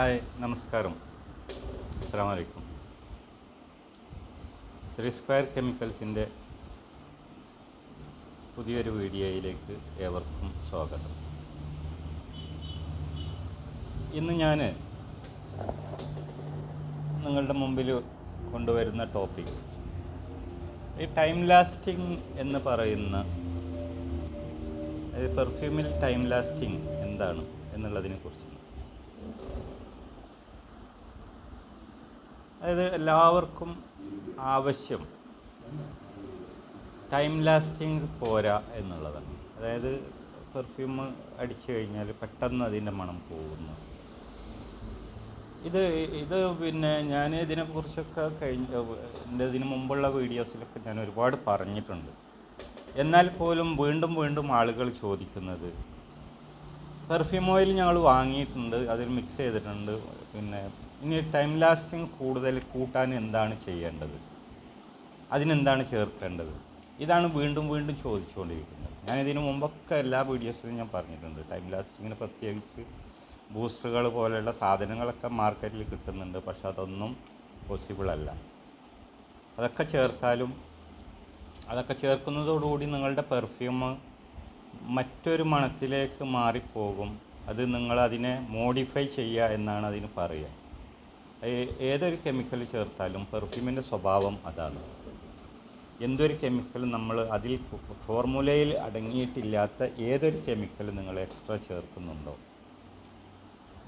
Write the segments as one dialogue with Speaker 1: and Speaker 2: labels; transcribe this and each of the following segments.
Speaker 1: Hi നമസ്കാരം. അസ്സാമലൈക്കും three square കെമിക്കൽസിന്റെ പുതിയൊരു വീഡിയോയിലേക്ക് ഏവർക്കും സ്വാഗതം. ഇന്ന് ഞാൻ നിങ്ങളുടെ മുമ്പിൽ കൊണ്ടുവരുന്ന ടോപ്പിക് ഈ ടൈം ലാസ്റ്റിംഗ് എന്ന് പറയുന്ന പെർഫ്യൂമിൽ ടൈം ലാസ്റ്റിംഗ് എന്താണ് എന്നുള്ളതിനെ കുറിച്ച് അതായത് എല്ലാവർക്കും ആവശ്യം. ടൈം ലാസ്റ്റിംഗ് പോരാ എന്നുള്ളതാണ്. അതായത് പെർഫ്യൂം അടിച്ചു കഴിഞ്ഞാൽ പെട്ടെന്ന് അതിന്റെ മണം പോകുന്നു. ഇത് ഇത് പിന്നെ ഞാൻ ഇതിനെക്കുറിച്ചൊക്കെ കഴിഞ്ഞ എന്റെ ഇതിന് മുമ്പുള്ള വീഡിയോസിലൊക്കെ ഞാൻ ഒരുപാട് പറഞ്ഞിട്ടുണ്ട്. എന്നാൽ പോലും വീണ്ടും വീണ്ടും ആളുകൾ ചോദിക്കുന്നത് പെർഫ്യൂം ഓയിൽ ഞങ്ങൾ വാങ്ങിയിട്ടുണ്ട് അതിൽ മിക്സ് ചെയ്തിട്ടുണ്ട്. പിന്നെ ഇനി ടൈം ലാസ്റ്റിംഗ് കൂടുതൽ കൂട്ടാൻ എന്താണ് ചെയ്യേണ്ടത്? അതിനെന്താണ് ചേർക്കേണ്ടത്? ഇതാണ് വീണ്ടും വീണ്ടും ചോദിച്ചുകൊണ്ടിരിക്കുന്നത്. ഞാൻ ഇതിനു മുമ്പൊക്കെ എല്ലാ വീഡിയോസിലും ഞാൻ പറഞ്ഞിട്ടുണ്ട്. ടൈം ലാസ്റ്റിങ്ങിന് പ്രത്യേകിച്ച് ബൂസ്റ്ററുകൾ പോലെയുള്ള സാധനങ്ങളൊക്കെ മാർക്കറ്റിൽ കിട്ടുന്നുണ്ട് പക്ഷെ അതൊന്നും പോസിബിൾ അല്ല. അതൊക്കെ ചേർത്താലും അതൊക്കെ ചേർക്കുന്നതോടുകൂടി നിങ്ങളുടെ പെർഫ്യൂം മറ്റൊരു മണത്തിലേക്ക് മാറിപ്പോകും. അത് നിങ്ങൾ അതിനെ മോഡിഫൈ ചെയ്യുക എന്നാണ് അതിന് പറയുക. ഏതൊരു കെമിക്കൽ ചേർത്താലും പെർഫ്യൂമിന്റെ സ്വഭാവം അതാണ്. എന്തൊരു കെമിക്കൽ നമ്മൾ അതിൽ ഫോർമുലയിൽ അടങ്ങിയിട്ടില്ലാത്ത ഏതൊരു കെമിക്കൽ നിങ്ങൾ എക്സ്ട്രാ ചേർക്കുന്നുണ്ടോ?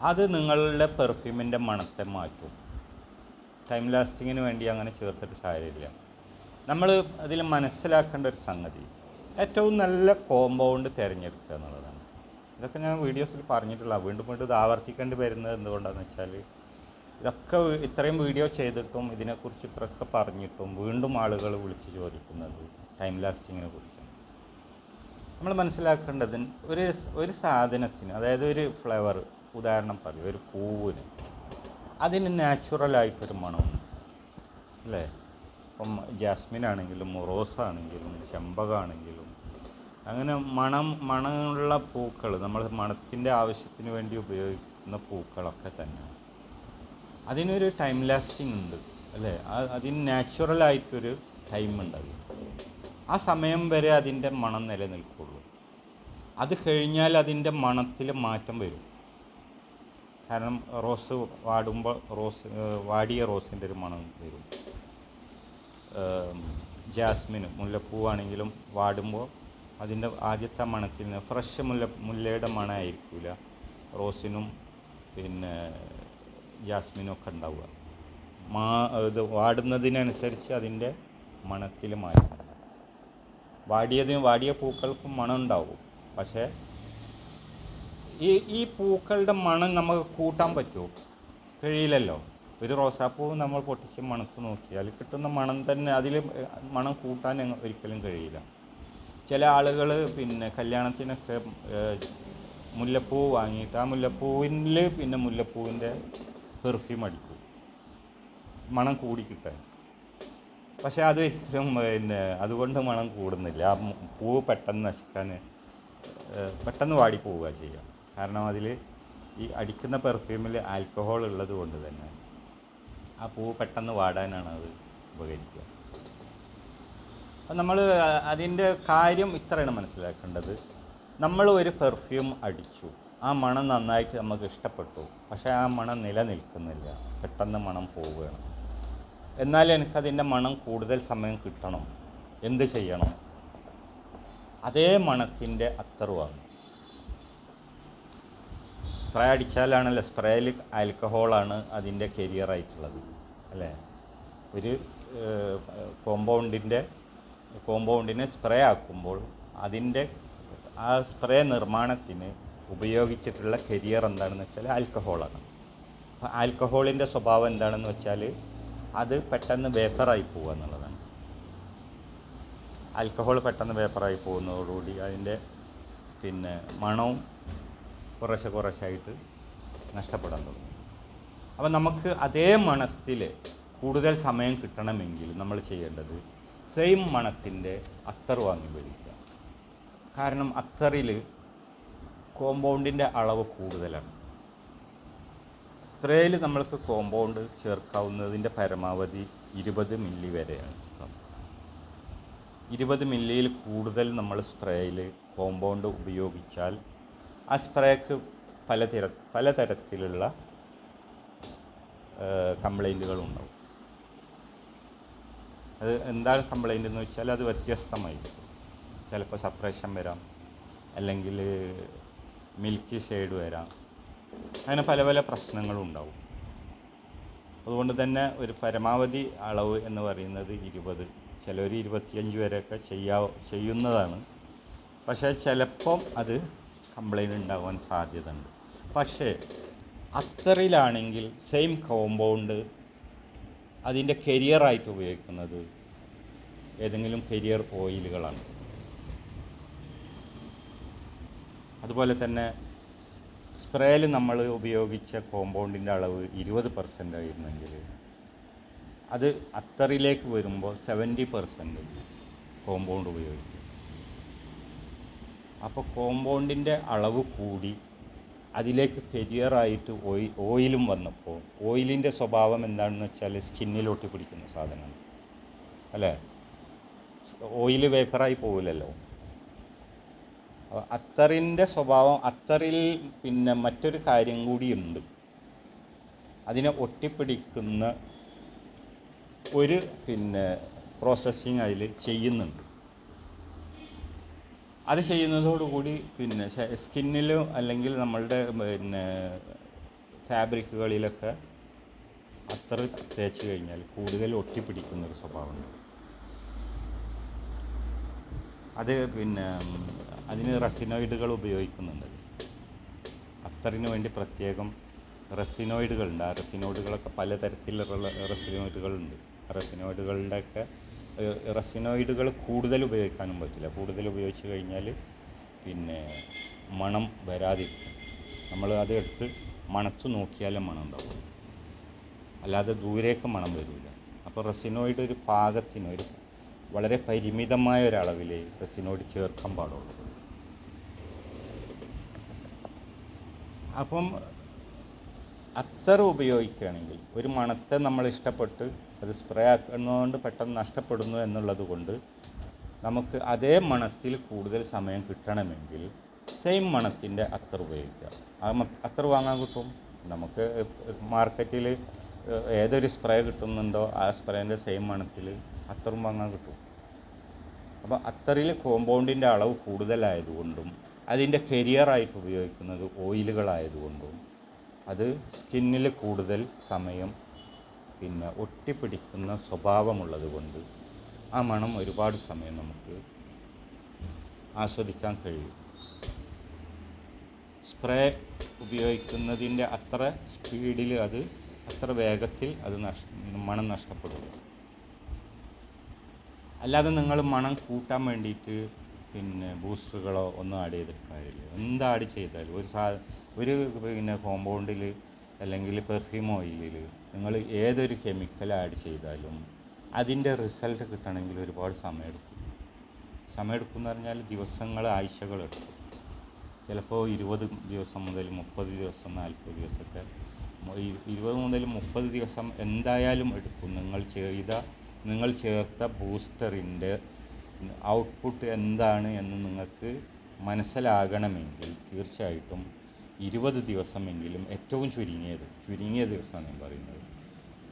Speaker 1: അത് നിങ്ങളുടെ പെർഫ്യൂമിന്റെ മണത്തെ മാറ്റും. ടൈം ലാസ്റ്റിങ്ങിന് വേണ്ടി അങ്ങനെ ചേർത്തിട്ട് കാര്യമില്ല. നമ്മൾ അതിൽ മനസ്സിലാക്കേണ്ട ഒരു സംഗതി ഏറ്റവും നല്ല കോമ്പൗണ്ട് തിരഞ്ഞെടുക്കുക എന്നുള്ളതാണ്. ഇതൊക്കെ ഞാൻ വീഡിയോസിൽ പറഞ്ഞിട്ടുള്ള വീണ്ടും വീണ്ടും ഇത് ആവർത്തിക്കേണ്ടി വരുന്നത് എന്തുകൊണ്ടാണെന്ന് വെച്ചാൽ ഇതൊക്കെ ഇത്രയും വീഡിയോ ചെയ്തിട്ടും ഇതിനെക്കുറിച്ച് ഇത്രയൊക്കെ പറഞ്ഞിട്ടും വീണ്ടും ആളുകൾ വിളിച്ച് ചോദിക്കുന്നത് ടൈം ലാസ്റ്റിങ്ങിനെ കുറിച്ചാണ്. നമ്മൾ മനസ്സിലാക്കേണ്ടത് ഒരു ഒരു സാധനത്തിന് അതായത് ഒരു ഫ്ലേവർ ഉദാഹരണം പറയും ഒരു പൂവിന് അതിന് നാച്ചുറലായിട്ടൊരു മണമുണ്ട്. അല്ലേ? ഇപ്പം ജാസ്മിൻ ആണെങ്കിലും റോസ് ആണെങ്കിലും ചെമ്പകാണെങ്കിലും അങ്ങനെ മണം മണമുള്ള പൂക്കൾ നമ്മൾ മണത്തിന്റെ ആവശ്യത്തിന് വേണ്ടി ഉപയോഗിക്കുന്ന പൂക്കളൊക്കെ തന്നെ അതിനൊരു ടൈം ലാസ്റ്റിംഗ് ഉണ്ട് അല്ലേ? അതിന് നാച്ചുറലായിട്ടൊരു ടൈം ഉണ്ട് അത്. ആ സമയം വരെ അതിന്റെ മണം നിലനിൽക്കുള്ളൂ. അത് കഴിഞ്ഞാൽ അതിന്റെ മണത്തിൽ മാറ്റം വരും. കാരണം റോസ് വാടുമ്പോൾ റോസ് വാടിയ റോസിന്റെ ഒരു മണം വരും. ജാസ്മിൻ മുല്ലപ്പൂവാണെങ്കിലും വാടുമ്പോൾ അതിന്റെ ആദ്യത്തെ മണത്തിൽ നിന്ന് ഫ്രഷ് മുല്ല മുല്ലയുടെ മണമായിരിക്കില്ല റോസിനും പിന്നെ ജാസ്മിനും ഒക്കെ ഉണ്ടാവുക. മാ ഇത് വാടുന്നതിനനുസരിച്ച് അതിന്റെ മണത്തിൽ മാറ്റം വാടിയതിന് വാടിയ പൂക്കൾക്കും മണം ഉണ്ടാവും. പക്ഷേ ഈ ഈ പൂക്കളുടെ മണം നമുക്ക് കൂട്ടാൻ പറ്റുമോ? കഴിയില്ലല്ലോ ഒരു റോസാപ്പൂ നമ്മൾ പൊട്ടിച്ച് മണത്ത് നോക്കിയാൽ കിട്ടുന്ന മണം തന്നെ അതിൽ മണം കൂട്ടാൻ ഒരിക്കലും കഴിയില്ല. ചില ആളുകൾ പിന്നെ കല്യാണത്തിനൊക്കെ മുല്ലപ്പൂ വാങ്ങിയിട്ട് ആ മുല്ലപ്പൂവിൽ പിന്നെ മുല്ലപ്പൂവിന്റെ പെർഫ്യൂം അടിക്കും. മണം കൂടി കിട്ടാൻ. പക്ഷേ അത് ഒരിക്കലും പിന്നെ അതുകൊണ്ട് മണം കൂടുന്നില്ല. ആ പൂവ് പെട്ടെന്ന് നശിക്കാൻ പെട്ടെന്ന് വാടി പോവുക ചെയ്യുക കാരണം അതിൽ ഈ അടിക്കുന്ന പെർഫ്യൂമിൽ ആൽക്കഹോൾ ഉള്ളത് കൊണ്ട് തന്നെ. ആ പൂ പെട്ടെന്ന് വാടാനാണ് അത് ഉപകരിക്കുക. അപ്പം നമ്മൾ അതിന്റെ കാര്യം ഇത്രയാണ് മനസ്സിലാക്കേണ്ടത്. നമ്മൾ ഒരു പെർഫ്യൂം അടിച്ചു. ആ മണം നന്നായിട്ട് നമുക്ക് ഇഷ്ടപ്പെട്ടു. പക്ഷേ ആ മണം നിലനിൽക്കുന്നില്ല. പെട്ടെന്ന് മണം പോവുകയാണ്. എന്നാൽ എനിക്കതിന്റെ മണം കൂടുതൽ സമയം കിട്ടണം. എന്ത് ചെയ്യണം? അതേ മണത്തിന്റെ അത്തറുമാണ് സ്പ്രേ അടിച്ചാലാണല്ലോ. സ്പ്രേയിൽ ആൽക്കഹോളാണ് അതിന്റെ കരിയറായിട്ടുള്ളത് അല്ലേ? ഒരു കോമ്പൗണ്ടിന്റെ കോമ്പൗണ്ടിനെ സ്പ്രേ ആക്കുമ്പോൾ അതിന്റെ ആ സ്പ്രേ നിർമ്മാണത്തിന് ഉപയോഗിച്ചിട്ടുള്ള കരിയർ എന്താണെന്ന് വെച്ചാൽ ആൽക്കഹോളാണ്. അപ്പോൾ ആൽക്കഹോളിന്റെ സ്വഭാവം എന്താണെന്ന് വെച്ചാൽ അത് പെട്ടെന്ന് വേപ്പറായി പോകുക എന്നുള്ളതാണ്. ആൽക്കഹോൾ പെട്ടെന്ന് വേപ്പറായി പോകുന്നതോടുകൂടി അതിന്റെ പിന്നെ മണവും കുറേശ്ശെ കുറേശ്ശായിട്ട് നഷ്ടപ്പെടാൻ തുടങ്ങും. അപ്പം നമുക്ക് അതേ മണത്തിൽ കൂടുതൽ സമയം കിട്ടണമെങ്കിൽ നമ്മൾ ചെയ്യേണ്ടത് സെയിം മണത്തിന്റെ അത്തർ വാങ്ങി മേടിക്കുക. കാരണം അത്തറിൽ കോമ്പൗണ്ടിന്റെ അളവ് കൂടുതലാണ്. സ്പ്രേയിൽ നമ്മൾക്ക് കോമ്പൗണ്ട് ചേർക്കാവുന്നതിന്റെ പരമാവധി ഇരുപത് മില്ലി വരെയാണ്. ഇരുപത് മില്ലിയിൽ കൂടുതൽ നമ്മൾ സ്പ്രേയിൽ കോമ്പൗണ്ട് ഉപയോഗിച്ചാൽ ആ സ്പ്രേക്ക് പലതര പലതരത്തിലുള്ള കംപ്ലൈന്റുകളുണ്ടാവും. അത് എന്താണ് കംപ്ലൈന്റ് എന്ന് വെച്ചാൽ അത് വ്യത്യസ്തമായിരിക്കും. ചിലപ്പോൾ സപ്രഷൻ വരാം. അല്ലെങ്കിൽ മിൽക്കി ഷെയ്ഡ് വരാം. അങ്ങനെ പല പല പ്രശ്നങ്ങളും ഉണ്ടാവും അതുകൊണ്ട് തന്നെ ഒരു പരമാവധി അളവ് എന്ന് പറയുന്നത് ഇരുപത്. ചിലർ ഇരുപത്തിയഞ്ച് വരെയൊക്കെ ചെയ്യാ ചെയ്യുന്നതാണ്. പക്ഷേ ചിലപ്പം അത് കംപ്ലൈന്റ് ഉണ്ടാവാൻ സാധ്യത ഉണ്ട് പക്ഷേ അത്തറിലാണെങ്കിൽ സെയിം കോമ്പൗണ്ട് അതിന്റെ കരിയറായിട്ട് ഉപയോഗിക്കുന്നത് ഏതെങ്കിലും കരിയർ ഓയിലുകളാണ് അതുപോലെ തന്നെ സ്പ്രേയിൽ നമ്മൾ ഉപയോഗിച്ച കോമ്പൗണ്ടിന്റെ അളവ് ഇരുപത് പെർസെന്റ് ആയിരുന്നെങ്കിൽ അത് അത്തറിലേക്ക് വരുമ്പോൾ സെവന്റി പെർസെന്റ് കോമ്പൗണ്ട് ഉപയോഗിക്കും. അപ്പോൾ കോമ്പൗണ്ടിന്റെ അളവ് കൂടി അതിലേക്ക് കരിയറായിട്ട് ഓയി ഓയിലും വന്നപ്പോൾ ഓയിലിന്റെ സ്വഭാവം എന്താണെന്ന് വെച്ചാൽ സ്കിന്നിൽ പിടിക്കുന്ന സാധനമാണ്. അല്ലേ? ഓയിൽ വേപ്പറായി പോകില്ലല്ലോ അത്തറിന്റെ സ്വഭാവം അത്തറിൽ പിന്നെ മറ്റൊരു കാര്യം കൂടിയുണ്ട്. അതിനെ ഒട്ടിപ്പിടിക്കുന്ന ഒരു പിന്നെ പ്രോസസ്സിങ് അതിൽ ചെയ്യുന്നുണ്ട്. അത് ചെയ്യുന്നതോടുകൂടി പിന്നെ സ്കിന്നിലും അല്ലെങ്കിൽ നമ്മളുടെ പിന്നെ ഫാബ്രിക്കുകളിലൊക്കെ അത്ര തേച്ച് കഴിഞ്ഞാൽ കൂടുതൽ ഒട്ടിപ്പിടിക്കുന്ന ഒരു സ്വഭാവമുണ്ട്. അത് പിന്നെ അതിന് റെസിനോയിഡുകൾ ഉപയോഗിക്കുന്നുണ്ട്. അത്തറിന് വേണ്ടി പ്രത്യേകം റെസിനോയിഡുകളുണ്ട്. ആ റെസിനോയിഡുകളൊക്കെ പലതരത്തിലുള്ള റെസിനോയിഡുകളുണ്ട്. റെസിനോയിഡുകളുടെയൊക്കെ റെസിനോയിഡുകൾ കൂടുതൽ ഉപയോഗിക്കാനും പറ്റില്ല. കൂടുതൽ ഉപയോഗിച്ച് കഴിഞ്ഞാൽ പിന്നെ മണം വരാതിരിക്കും. നമ്മൾ അത് എടുത്ത് മണത്ത് നോക്കിയാലേ മണം ഉണ്ടാവും അല്ലാതെ ദൂരേക്ക് മണം വരില്ല അപ്പോൾ റെസിനോയിഡ് ഒരു പാകത്തിന് ഒരു വളരെ പരിമിതമായ ഒരളവിൽ റെസിനോയിഡ് ചേർക്കാൻ പാടുള്ളൂ. അപ്പം അത്തർ ഉപയോഗിക്കുകയാണെങ്കിൽ ഒരു മണത്തെ നമ്മൾ ഇഷ്ടപ്പെട്ട് അത് സ്പ്രേ ആക്കുന്നതുകൊണ്ട് പെട്ടെന്ന് നഷ്ടപ്പെടുന്നു എന്നുള്ളത് കൊണ്ട് നമുക്ക് അതേ മണത്തിൽ കൂടുതൽ സമയം കിട്ടണമെങ്കിൽ സെയിം മണത്തിന്റെ അത്തർ ഉപയോഗിക്കുക. ആ അത്തർ വാങ്ങാൻ കിട്ടും. നമുക്ക് മാർക്കറ്റിൽ ഏതൊരു സ്പ്രേ കിട്ടുന്നുണ്ടോ ആ സ്പ്രേന്റെ സെയിം മണത്തിൽ അത്തറും വാങ്ങാൻ കിട്ടും. അപ്പോൾ അത്തറിൽ കോമ്പൗണ്ടിന്റെ അളവ് കൂടുതലായതുകൊണ്ടും അതിന്റെ കരിയറായിട്ട് ഉപയോഗിക്കുന്നത് ഓയിലുകളായതുകൊണ്ടും അത് സ്കിന്നിൽ കൂടുതൽ സമയം പിന്നെ ഒട്ടിപ്പിടിക്കുന്ന സ്വഭാവമുള്ളത് കൊണ്ട് ആ മണം ഒരുപാട് സമയം നമുക്ക് ആസ്വദിക്കാൻ കഴിയും. സ്പ്രേ ഉപയോഗിക്കുന്നതിന്റെ അത്ര സ്പീഡിൽ അത് അത്ര വേഗത്തിൽ അത് നഷ്ട മണം നഷ്ടപ്പെടും. അല്ലാതെ നിങ്ങൾ മണം കൂട്ടാൻ വേണ്ടിയിട്ട് പിന്നെ ബൂസ്റ്ററുകളോ ഒന്നും ആഡ് ചെയ്തിട്ട് കാര്യമില്ല. എന്ത് ആഡ് ചെയ്താലും ഒരു സാ ഒരു പിന്നെ കോമ്പൗണ്ടിൽ അല്ലെങ്കിൽ പെർഫ്യൂം ഓയിലിൽ നിങ്ങൾ ഏതൊരു കെമിക്കൽ ആഡ് ചെയ്താലും അതിന്റെ റിസൾട്ട് കിട്ടണമെങ്കിൽ ഒരുപാട് സമയമെടുക്കും സമയമെടുക്കും എന്ന് പറഞ്ഞാൽ ദിവസങ്ങൾ ആഴ്ചകൾ എടുക്കും. ചിലപ്പോൾ ഇരുപത് ദിവസം മുതൽ മുപ്പത് ദിവസം നാൽപ്പത് ദിവസമൊക്കെ. ഇരുപത് മുതൽ മുപ്പത് ദിവസം എന്തായാലും എടുക്കും. നിങ്ങൾ ചെയ്ത നിങ്ങൾ ചേർത്ത ബൂസ്റ്ററിന്റെ ഔട്ട്പുട്ട് എന്താണ് എന്ന് നിങ്ങൾക്ക് മനസ്സിലാകണമെങ്കിൽ തീർച്ചയായിട്ടും ഇരുപത് ദിവസമെങ്കിലും ഏറ്റവും ചുരുങ്ങിയത് ചുരുങ്ങിയ ദിവസമാണ് ഞാൻ പറയുന്നത്.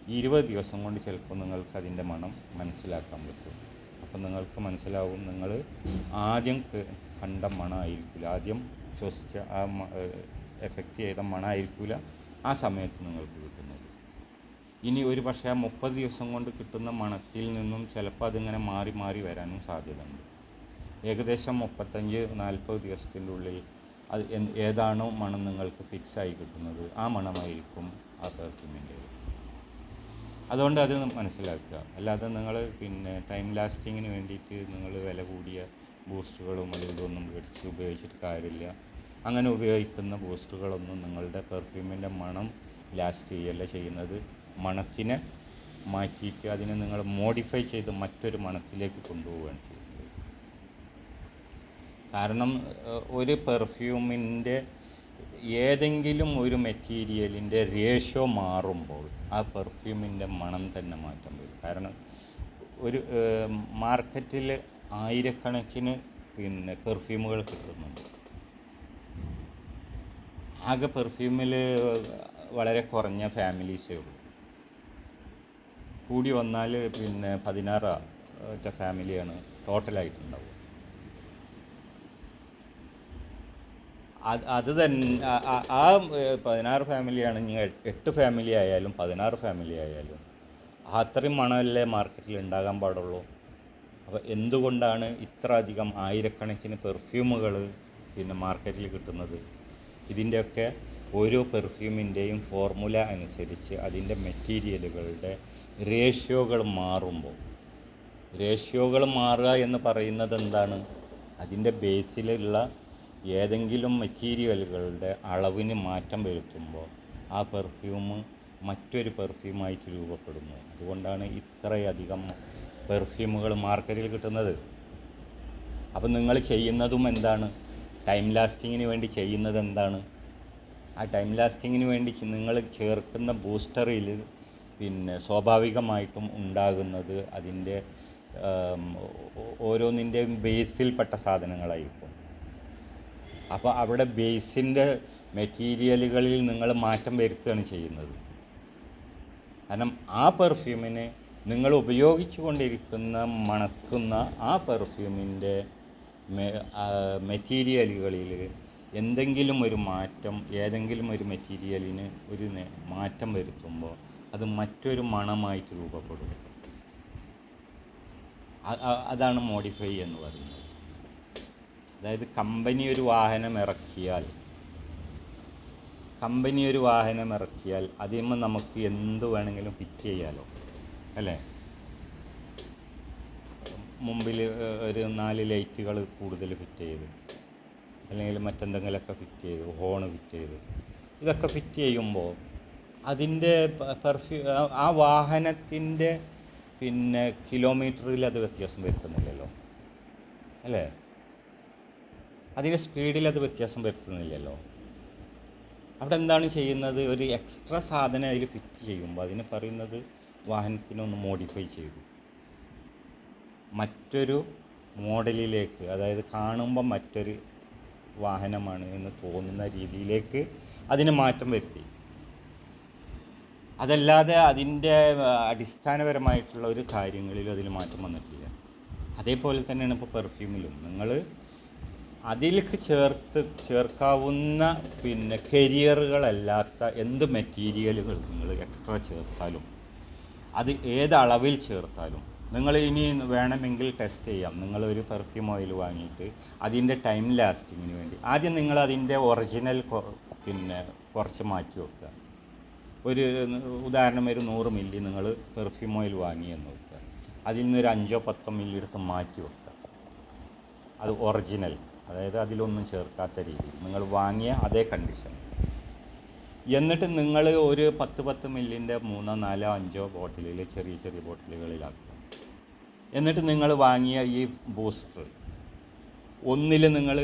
Speaker 1: ഇരുപത് ദിവസം കൊണ്ട് ചിലപ്പോൾ നിങ്ങൾക്ക് അതിന്റെ മണം മനസ്സിലാക്കാൻ പറ്റും. അപ്പം നിങ്ങൾക്ക് മനസ്സിലാവും നിങ്ങൾ ആദ്യം കണ്ട മണമായിരിക്കില്ല ആദ്യം ശ്വസിച്ച ആ എഫക്റ്റ് ചെയ്ത മണമായിരിക്കില്ല ആ സമയത്ത് നിങ്ങൾക്ക് കിട്ടുന്നത്. ഇനി ഒരു പക്ഷേ ആ മുപ്പത് ദിവസം കൊണ്ട് കിട്ടുന്ന മണത്തിൽ നിന്നും ചിലപ്പോൾ അതിങ്ങനെ മാറി മാറി വരാനും സാധ്യതയുണ്ട്. ഏകദേശം മുപ്പത്തഞ്ച് നാൽപ്പത് ദിവസത്തിന്റെ ഉള്ളിൽ അത് ഏതാണോ മണം നിങ്ങൾക്ക് ഫിക്സായി കിട്ടുന്നത് ആ മണമായിരിക്കും ആ പെർഫ്യൂമിന്റെ അതുകൊണ്ട് അത് മനസ്സിലാക്കുക. അല്ലാതെ നിങ്ങൾ പിന്നെ ടൈം ലാസ്റ്റിങ്ങിന് വേണ്ടിയിട്ട് നിങ്ങൾ വില കൂടിയ ബൂസ്റ്ററുകളും ഇതൊന്നും മേടിച്ച് ഉപയോഗിച്ചിട്ട് കാര്യമില്ല. അങ്ങനെ ഉപയോഗിക്കുന്ന ബൂസ്റ്ററുകളൊന്നും നിങ്ങളുടെ പെർഫ്യൂമിന്റെ മണം ലാസ്റ്റ് ചെയ്യല്ല ചെയ്യുന്നത്. മണത്തിനെ മാറ്റിയിട്ട് അതിനെ നിങ്ങൾ മോഡിഫൈ ചെയ്ത് മറ്റൊരു മണത്തിലേക്ക് കൊണ്ടുപോവുകയാണ്. കാരണം ഒരു പെർഫ്യൂമിന്റെ ഏതെങ്കിലും ഒരു മെറ്റീരിയലിന്റെ റേഷ്യോ മാറുമ്പോൾ ആ പെർഫ്യൂമിന്റെ മണം തന്നെ മാറ്റം വരും. കാരണം ഒരു മാർക്കറ്റിൽ ആയിരക്കണക്കിന് പിന്നെ പെർഫ്യൂമുകൾ കിട്ടുന്നുണ്ട്. ആകെ പെർഫ്യൂമിൽ വളരെ കുറഞ്ഞ ഫാമിലീസേ ഉള്ളൂ. കൂടി വന്നാൽ പിന്നെ പതിനാറ് ഒറ്റ ഫാമിലിയാണ് ടോട്ടലായിട്ടുണ്ടാവുക അത് അത് തന്നെ ആ- പതിനാറ് ഫാമിലിയാണ് ഇനി എട്ട് ഫാമിലി ആയാലും പതിനാറ് ഫാമിലി ആയാലും അത്രയും മണമല്ലേ മാർക്കറ്റിൽ ഉണ്ടാകാൻ പാടുള്ളൂ. അപ്പോൾ എന്തുകൊണ്ടാണ് ഇത്ര അധികം ആയിരക്കണക്കിന് പെർഫ്യൂമുകൾ പിന്നെ മാർക്കറ്റിൽ കിട്ടുന്നത്? ഇതിന്റെയൊക്കെ ഓരോ പെർഫ്യൂമിന്റെയും ഫോർമുല അനുസരിച്ച് അതിന്റെ മെറ്റീരിയലുകളുടെ റേഷ്യോകൾ മാറുമ്പോൾ റേഷ്യോകൾ മാറുക എന്ന് പറയുന്നത് എന്താണ്? അതിന്റെ ബേസിലുള്ള ഏതെങ്കിലും മെറ്റീരിയലുകളുടെ അളവിന് മാറ്റം വരുത്തുമ്പോൾ ആ പെർഫ്യൂം മറ്റൊരു പെർഫ്യൂമായിട്ട് രൂപപ്പെടുന്നു. അതുകൊണ്ടാണ് ഇത്രയധികം പെർഫ്യൂമുകൾ മാർക്കറ്റിൽ കിട്ടുന്നത്. അപ്പം നിങ്ങൾ ചെയ്യുന്നതും എന്താണ്? ടൈം ലാസ്റ്റിങ്ങിന് വേണ്ടി ചെയ്യുന്നത് എന്താണ്? ആ ടൈം ലാസ്റ്റിങ്ങിന് വേണ്ടി നിങ്ങൾ ചേർക്കുന്ന ബൂസ്റ്ററിൽ പിന്നെ സ്വാഭാവികമായിട്ടും ഉണ്ടാകുന്നത് അതിന്റെ ഓരോന്നിന്റെയും ബേസിൽപ്പെട്ട സാധനങ്ങളായിരിക്കും. അപ്പോൾ അവിടെ ബേസിന്റെ മെറ്റീരിയലുകളിൽ നിങ്ങൾ മാറ്റം വരുത്തുകയാണ് ചെയ്യുന്നത്. കാരണം ആ പെർഫ്യൂമിന് നിങ്ങൾ ഉപയോഗിച്ചു കൊണ്ടിരിക്കുന്ന മണക്കുന്ന ആ പെർഫ്യൂമിന്റെ മെറ്റീരിയലുകളിൽ എന്തെങ്കിലും ഒരു മാറ്റം ഏതെങ്കിലും ഒരു മെറ്റീരിയലിന് ഒരു മാറ്റം വരുത്തുമ്പോൾ അത് മറ്റൊരു മണമായിട്ട് രൂപപ്പെടും. അതാണ് മോഡിഫൈ എന്ന് പറയുന്നത്. അതായത് കമ്പനി ഒരു വാഹനം ഇറക്കിയാൽ കമ്പനി ഒരു വാഹനം ഇറക്കിയാൽ അതിന്മേൽ നമുക്ക് എന്ത് വേണമെങ്കിലും ഫിറ്റ് ചെയ്യാലോ അല്ലേ? മുമ്പിൽ ഒരു നാല് ലൈറ്റുകൾ കൂടുതൽ ഫിറ്റ് ചെയ്ത് അല്ലെങ്കിൽ മറ്റെന്തെങ്കിലുമൊക്കെ ഫിറ്റ് ചെയ്ത് ഹോൺ ഫിറ്റ് ചെയ്ത്. ഇതൊക്കെ ഫിറ്റ് ചെയ്യുമ്പോൾ അതിന്റെ പെർഫ്യൂ ആ വാഹനത്തിന്റെ പിന്നെ കിലോമീറ്ററിൽ അത് വ്യത്യാസം വരുത്തുന്നില്ലല്ലോ അല്ലേ? അതിന്റെ സ്പീഡിൽ അത് വ്യത്യാസം വരുത്തുന്നില്ലല്ലോ. അവിടെ എന്താണ് ചെയ്യുന്നത്? ഒരു എക്സ്ട്രാ സാധനം അതിൽ ഫിറ്റ് ചെയ്യുമ്പോൾ അതിന് പറയുന്നത് വാഹനത്തിനൊന്ന് മോഡിഫൈ ചെയ്തു. മറ്റൊരു മോഡലിലേക്ക് അതായത് കാണുമ്പോൾ മറ്റൊരു വാഹനമാണ് എന്ന് തോന്നുന്ന രീതിയിലേക്ക് അതിന് മാറ്റം വരുത്തി. അതല്ലാതെ അതിന്റെ അടിസ്ഥാനപരമായിട്ടുള്ള ഒരു കാര്യങ്ങളിലും അതിൽ മാറ്റം വന്നിട്ടില്ല. അതേപോലെ തന്നെയാണ് ഇപ്പോൾ പെർഫ്യൂമിലും നിങ്ങൾ അതിലേക്ക് ചേർത്ത് ചേർക്കാവുന്ന പിന്നെ കരിയറുകളല്ലാത്ത എന്ത് മെറ്റീരിയലുകൾ നിങ്ങൾ എക്സ്ട്രാ ചേർത്താലും അത് ഏത് അളവിൽ ചേർത്താലും നിങ്ങൾ ഇനി വേണമെങ്കിൽ ടെസ്റ്റ് ചെയ്യാം. നിങ്ങൾ ഒരു പെർഫ്യൂം ഓയിൽ വാങ്ങിയിട്ട് അതിന്റെ ടൈം ലാസ്റ്റിങ്ങിന് വേണ്ടി. ആദ്യം നിങ്ങൾ അതിന്റെ ഒറിജിനൽ പിന്നെ കുറച്ച് മാറ്റി വെക്കുക. ഒരു ഉദാഹരണം ഒരു നൂറ് മില്ലി നിങ്ങൾ പെർഫ്യൂം ഓയിൽ വാങ്ങി എന്ന് വെക്കുക. അതിൽ നിന്ന് ഒരു അഞ്ചോ പത്തോ മില്ലി എടുത്ത് മാറ്റി വെക്കുക. അത് ഒറിജിനൽ അതായത് അതിലൊന്നും ചേർക്കാത്ത രീതിയിൽ. നിങ്ങൾ വാങ്ങിയ അതേ കണ്ടീഷൻ എന്നിട്ട് നിങ്ങൾ ഒരു പത്ത് പത്ത് മില്ലിന്റെ മൂന്നോ നാലോ അഞ്ചോ ബോട്ടിലിൽ ചെറിയ ചെറിയ ബോട്ടിലുകളിലാക്കുക എന്നിട്ട് നിങ്ങൾ വാങ്ങിയ ഈ ബൂസ്റ്റർ ഒന്നിൽ നിങ്ങൾ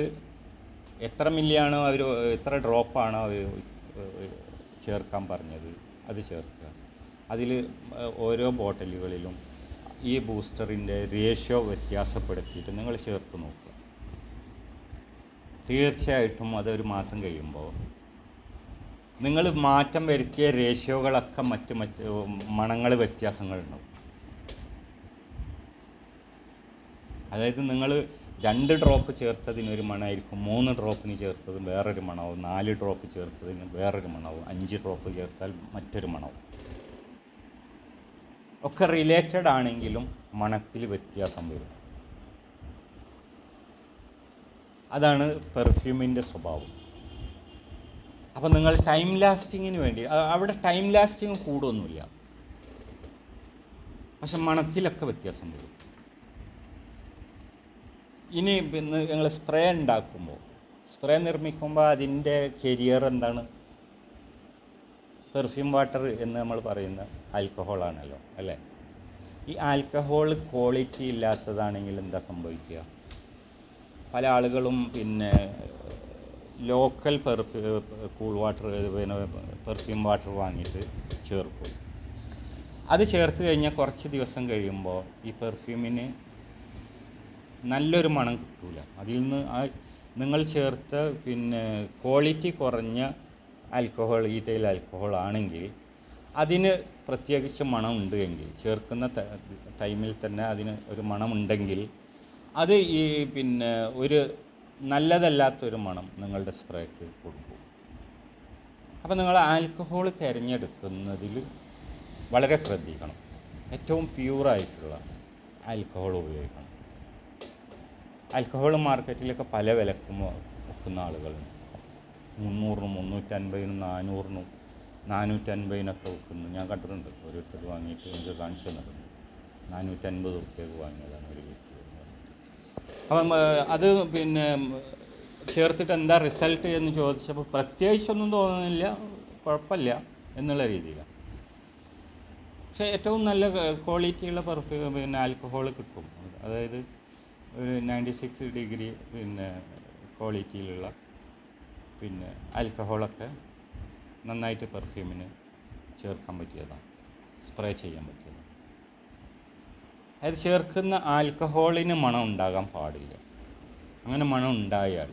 Speaker 1: എത്ര മില്ലിയാണോ അവർ എത്ര ഡ്രോപ്പാണോ അവർ ചേർക്കാൻ പറഞ്ഞത് അത് ചേർക്കുക. അതിൽ ഓരോ ബോട്ടിലുകളിലും ഈ ബൂസ്റ്ററിന്റെ റേഷ്യോ വ്യത്യാസപ്പെടുത്തിയിട്ട് നിങ്ങൾ ചേർത്ത് നോക്കുക. തീർച്ചയായിട്ടും അതൊരു മാസം കഴിയുമ്പോൾ. നിങ്ങൾ മാറ്റം വരുത്തിയ റേഷ്യോകളൊക്കെ മറ്റ് മറ്റ് മണങ്ങൾ വ്യത്യാസങ്ങളുണ്ടാവും. അതായത് നിങ്ങൾ രണ്ട് ഡ്രോപ്പ് ചേർത്തതിന് ഒരു മണമായിരിക്കും മൂന്ന് ഡ്രോപ്പിന് ചേർത്തത് വേറൊരു മണവും നാല് ഡ്രോപ്പ് ചേർത്തതിന് വേറൊരു മണവും അഞ്ച് ഡ്രോപ്പ് ചേർത്താൽ മറ്റൊരു മണവും ഒക്കെ റിലേറ്റഡ് ആണെങ്കിലും മണത്തിൽ വ്യത്യാസം വരും. അതാണ് പെർഫ്യൂമിന്റെ സ്വഭാവം. അപ്പം നിങ്ങൾ ടൈം ലാസ്റ്റിങ്ങിന് വേണ്ടി അവിടെ ടൈം ലാസ്റ്റിങ് കൂടുമൊന്നുമില്ല പക്ഷെ മണത്തിലൊക്കെ വ്യത്യാസം വരും. ഇനി നിങ്ങൾ സ്പ്രേ ഉണ്ടാക്കുമ്പോൾ സ്പ്രേ നിർമ്മിക്കുമ്പോൾ അതിന്റെ കരിയർ എന്താണ്? പെർഫ്യൂം വാട്ടർ എന്ന് നമ്മൾ പറയുന്ന ആൽക്കഹോളാണല്ലോ അല്ലേ? ഈ ആൽക്കഹോൾ ക്വാളിറ്റി ഇല്ലാത്തതാണെങ്കിൽ എന്താ സംഭവിക്കുക? പല ആളുകളും പിന്നെ ലോക്കൽ പെർഫ്യൂ കൂൾ വാട്ടർ പിന്നെ പെർഫ്യൂം വാട്ടർ വാങ്ങിയിട്ട് ചേർക്കും. അത് ചേർത്ത് കഴിഞ്ഞാൽ കുറച്ച് ദിവസം കഴിയുമ്പോൾ ഈ പെർഫ്യൂമിന് നല്ലൊരു മണം കിട്ടൂല. അതിൽ നിന്ന് ആ നിങ്ങൾ ചേർത്ത പിന്നെ ക്വാളിറ്റി കുറഞ്ഞ ആൽക്കഹോൾ ഈതയിൽ ആൽക്കഹോൾ ആണെങ്കിൽ അതിന് പ്രത്യേകിച്ച് മണം ഉണ്ട് എങ്കിൽ ചേർക്കുന്ന ടൈമിൽ തന്നെ അതിന് ഒരു മണമുണ്ടെങ്കിൽ അത് ഈ പിന്നെ ഒരു നല്ലതല്ലാത്തൊരു മണം നിങ്ങളുടെ സ്പ്രേക്ക് കൊടുക്കും. അപ്പോൾ നിങ്ങൾ ആൽക്കഹോൾ തിരഞ്ഞെടുക്കുന്നതിൽ വളരെ ശ്രദ്ധിക്കണം. ഏറ്റവും പ്യൂറായിട്ടുള്ള ആൽക്കഹോൾ ഉപയോഗിക്കണം. ആൽക്കഹോൾ മാർക്കറ്റിലൊക്കെ പല വിലക്കും വെക്കുന്ന ആളുകളുണ്ട്. മുന്നൂറിനും മുന്നൂറ്റൻപതിനും നാനൂറിനും നാനൂറ്റൻപതിനൊക്കെ വെക്കുന്നു ഞാൻ കണ്ടിട്ടുണ്ട്. ഓരോരുത്തർ വാങ്ങിയിട്ട് എനിക്ക് കാണിച്ചു തന്നിട്ടുണ്ട്. നാനൂറ്റൻപത് റുപ്യക്ക് വാങ്ങിയതാണ് ഒരു അപ്പം അത് പിന്നെ ചേർത്തിട്ട് എന്താ റിസൾട്ട് എന്ന് ചോദിച്ചപ്പോൾ പ്രത്യേകിച്ചൊന്നും തോന്നുന്നില്ല കുഴപ്പമില്ല എന്നുള്ള രീതിയിലാണ്. പക്ഷേ ഏറ്റവും നല്ല ക്വാളിറ്റിയുള്ള പെർഫ്യൂം പിന്നെ ആൽക്കഹോൾ കിട്ടും. അതായത് ഒരു നയന്റി സിക്സ് ഡിഗ്രി പിന്നെ ക്വാളിറ്റിയിലുള്ള പിന്നെ ആൽക്കഹോളൊക്കെ നന്നായിട്ട് പെർഫ്യൂമിന് ചേർക്കാൻ പറ്റിയതാണ് സ്പ്രേ ചെയ്യാൻ പറ്റിയതാണ്. അത് ചേർക്കുന്ന ആൽക്കഹോളിന് മണം ഉണ്ടാകാൻ പാടില്ല. അങ്ങനെ മണം ഉണ്ടായാൽ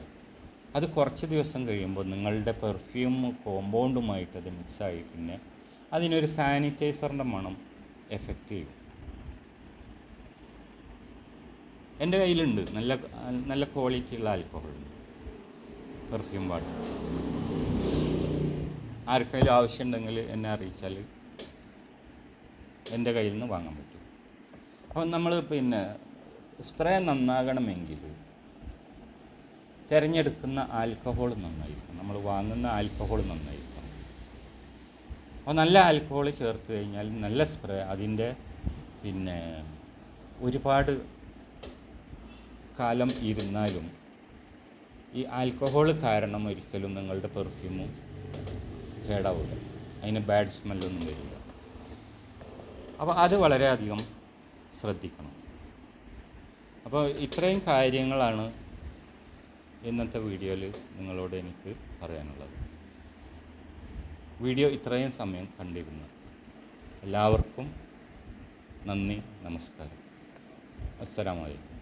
Speaker 1: അത് കുറച്ച് ദിവസം കഴിയുമ്പോൾ നിങ്ങളുടെ പെർഫ്യൂം കോമ്പൗണ്ടുമായിട്ട് അത് മിക്സായി പിന്നെ അതിനൊരു സാനിറ്റൈസറിന്റെ മണം എഫക്റ്റ് ചെയ്യും. എന്റെ കയ്യിലുണ്ട്. നല്ല നല്ല ക്വാളിറ്റിയുള്ള ആൽക്കഹോളുണ്ട് പെർഫ്യൂം വാട്ടർ ആർക്കെങ്കിലും ആവശ്യമുണ്ടെങ്കിൽ എന്നെ അറിയിച്ചാൽ എന്റെ കയ്യിൽ നിന്ന് വാങ്ങാൻ പറ്റും. അപ്പം നമ്മൾ പിന്നെ സ്പ്രേ നന്നാകണമെങ്കിൽ തിരഞ്ഞെടുക്കുന്ന ആൽക്കഹോൾ നന്നായിരിക്കണം. നമ്മൾ വാങ്ങുന്ന ആൽക്കഹോൾ നന്നായിരിക്കണം. അപ്പോൾ നല്ല ആൽക്കഹോൾ ചേർത്ത് കഴിഞ്ഞാൽ നല്ല സ്പ്രേ അതിന്റെ പിന്നെ ഒരുപാട് കാലം ഇരുന്നാലും ഈ ആൽക്കഹോൾ കാരണം ഒരിക്കലും നിങ്ങളുടെ പെർഫ്യൂമും കേടാവില്ല അതിന് ബാഡ് സ്മെല്ലൊന്നും വരില്ല. അപ്പോൾ അത് വളരെയധികം ശ്രദ്ധിക്കണം. അപ്പോൾ ഇത്രയും കാര്യങ്ങളാണ് ഇന്നത്തെ വീഡിയോയിൽ നിങ്ങളോട് എനിക്ക് പറയാനുള്ളത്. വീഡിയോ ഇത്രയും സമയം കണ്ടിരുന്നു എല്ലാവർക്കും നന്ദി നമസ്കാരം. അസ്സലാമലൈക്കും